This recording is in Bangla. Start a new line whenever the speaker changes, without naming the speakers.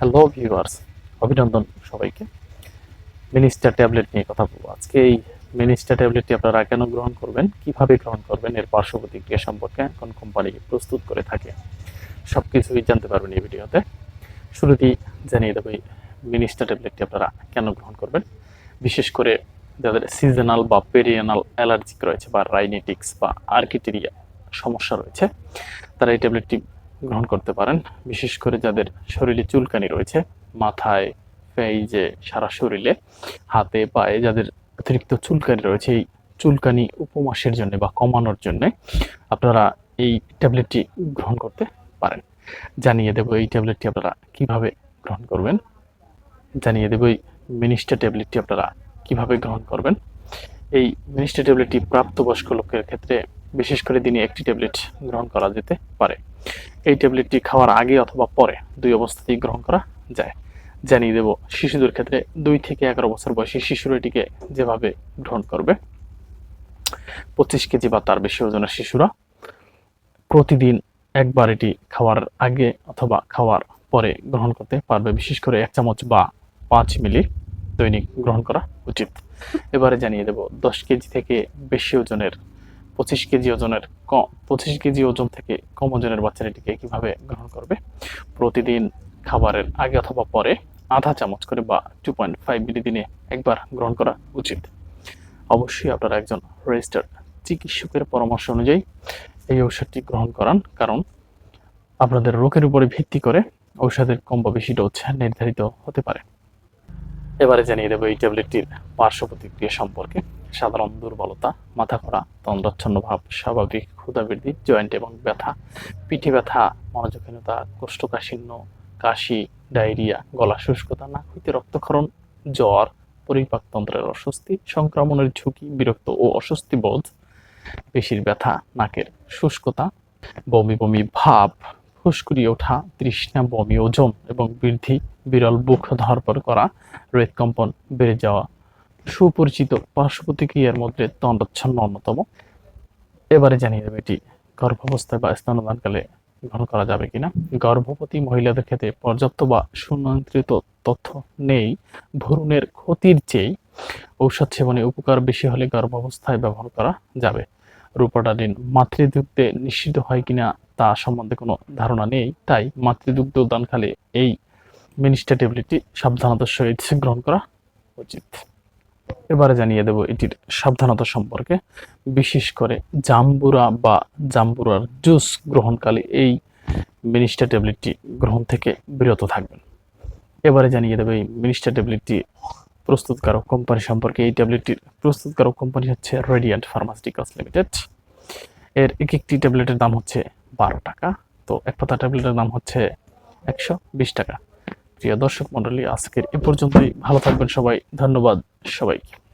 হ্যালো ভিউয়ার্স অভিনন্দন সবাইকে। মিনিস্টার ট্যাবলেট নিয়ে কথা বলব আজকে। এই মিনিস্টার ট্যাবলেটটি আপনারা কেন গ্রহণ করবেন? কীভাবে গ্রহণ করবেন? এর পার্শ্ব প্রতিক্রিয়া সম্পর্কে এখন কোম্পানি প্রস্তুত করে থাকে? সব কিছুই জানতে পারবেন এই ভিডিওতে। শুরুতেই জানিয়ে দেবো এই মিনিস্টার ট্যাবলেটটি আপনারা কেন গ্রহণ করবেন? বিশেষ করে যাদের সিজনাল বা পেরিয়ানাল অ্যালার্জিক রয়েছে বা রাইনেটিক্স বা আর্কিটেরিয়া সমস্যা রয়েছে, তারা এই ট্যাবলেটটি গ্রহণ করতে পারেন। বিশেষ করে যাদের শরীরে চুলকানি রয়েছে, মাথায়, ফেইজে, সারা শরীরে, হাতে, পায়ে যাদের অতিরিক্ত চুলকানি রয়েছে, এই চুলকানি উপমাসের জন্য বা কমানোর জন্য আপনারা এই ট্যাবলেটটি গ্রহণ করতে পারেন। জানিয়ে দেব এই ট্যাবলেটটি আপনারা কীভাবে গ্রহণ করবেন। জানিয়ে দেব এই মিনিস্টার ট্যাবলেটটি আপনারা কীভাবে গ্রহণ করবেন। এই মিনিস্টার ট্যাবলেটটি প্রাপ্তবয়স্ক লোকের ক্ষেত্রে বিশেষ করে দিনে একটি ট্যাবলেট গ্রহণ করা যেতে পারে। এই ট্যাবলেটটি খাওয়ার আগে অথবা পরে দুই অবস্থাতেই গ্রহণ করা যায়। জানিয়ে দেব, শিশুদের ক্ষেত্রে দুই থেকে এগারো বছর বয়সী শিশুরা এটিকে যেভাবে গ্রহণ করবে, পঁচিশ কেজি বা তার বেশি ওজনের শিশুরা প্রতিদিন একবার এটি খাওয়ার আগে অথবা খাওয়ার পরে গ্রহণ করতে পারবে। বিশেষ করে এক চামচ বা পাঁচ মিলি দৈনিক গ্রহণ করা উচিত। এবারে জানিয়ে দেব, দশ কেজি থেকে বেশি ওজনের পঁচিশ কেজি ওজনের কম পঁচিশ কেজি ওজন থেকে কম ওজনের বাচ্চারা এটিকে কীভাবে গ্রহণ করবে? প্রতিদিন খাবারের আগে অথবা পরে আধা চামচ করে বা টু পয়েন্ট ফাইভ মিলি দিনে একবার গ্রহণ করা উচিত। অবশ্যই আপনারা একজন রেজিস্টার্ড চিকিৎসকের পরামর্শ অনুযায়ী এই ঔষধটি গ্রহণ করান, কারণ আপনাদের রোগের উপরে ভিত্তি করে ঔষধের কম বা বেশি ডোজ নির্ধারিত হতে পারে। এবারে জানিয়ে দেবো এই ট্যাবলেটটির পার্শ্ব প্রতিক্রিয়া সম্পর্কে। সাধারণ দুর্বলতা, মাথা ঘোরা তন্দ্রাচ্ছন্ন ভাব, স্বাভাবিক ক্ষুধাবৃদ্ধি, জয়েন্ট এবং ব্যথা, পিঠে ব্যথা, মনোযোগহীনতা, কোষ্ঠকাঠিন্য, কাশি, ডায়রিয়া, গলা শুষ্কতা, নাক হইতে রক্তক্ষরণ, জ্বর পরিপাকতন্ত্রের অস্বস্তি, সংক্রমণের ঝুঁকি, বিরক্ত ও অস্বস্তি বোধ, পেশির ব্যথা, নাকের শুষ্কতা, বমি বমি ভাব ফুসকুড়ি ওঠা, তৃষ্ণা, বমি, ওজন এবং বৃদ্ধি, বিরল বুক ধরপর করা, হৃদকম্পন বেড়ে যাওয়া সুপরিচিত পার্শ্ব প্রতিক্রিয়ার মধ্যে তন্ডচ্ছন্ন অন্যতম। এবারে জানিয়ে দেবে এটি গর্ভাবস্থায় বা স্তনদানকালে গ্রহণ করা যাবে কিনা। গর্ভবতী মহিলাদের ক্ষেত্রে পর্যাপ্ত বা সুনিয়ন্ত্রিত তথ্য নেই। ভ্রূণের ক্ষতির চেয়ে ঔষধ সেবনে উপকার বেশি হলে গর্ভাবস্থায় ব্যবহার করা যাবে। রূপটালিন মাতৃদুগ্ধে নিশ্চিত হয় কিনা তা সম্বন্ধে কোনো ধারণা নেই। তাই মাতৃদুগ্ধ দানকালে এই মিনিস্টার ট্যাবলেটটি সাবধানতার সহিত গ্রহণ করা উচিত। এবারে জানিয়ে দেব এটির সাবধানতা সম্পর্কে। বিশেষ করে জাম্বুরা বা জাম্বুরার জুস গ্রহণকালে এই মিনিস্টার ট্যাবলেটটি গ্রহণ থেকে বিরত থাকবেন। এবারে জানিয়ে দেবে এই মিনিস্টার ট্যাবলেটটি প্রস্তুতকারক কোম্পানি সম্পর্কে। এই ট্যাবলেটটির প্রস্তুতকারক কোম্পানি হচ্ছে রেডিয়ান্ট ফার্মাসিউটিক্যালস লিমিটেড। এর এক একটি ট্যাবলেটের দাম হচ্ছে বারো টাকা। তো এক পাতা ট্যাবলেটের দাম হচ্ছে একশো বিশ টাকা। প্রিয় দর্শক মন্ডলী আজকের এ পর্যন্তই। ভালো থাকবেন সবাই। ধন্যবাদ সবাইকে।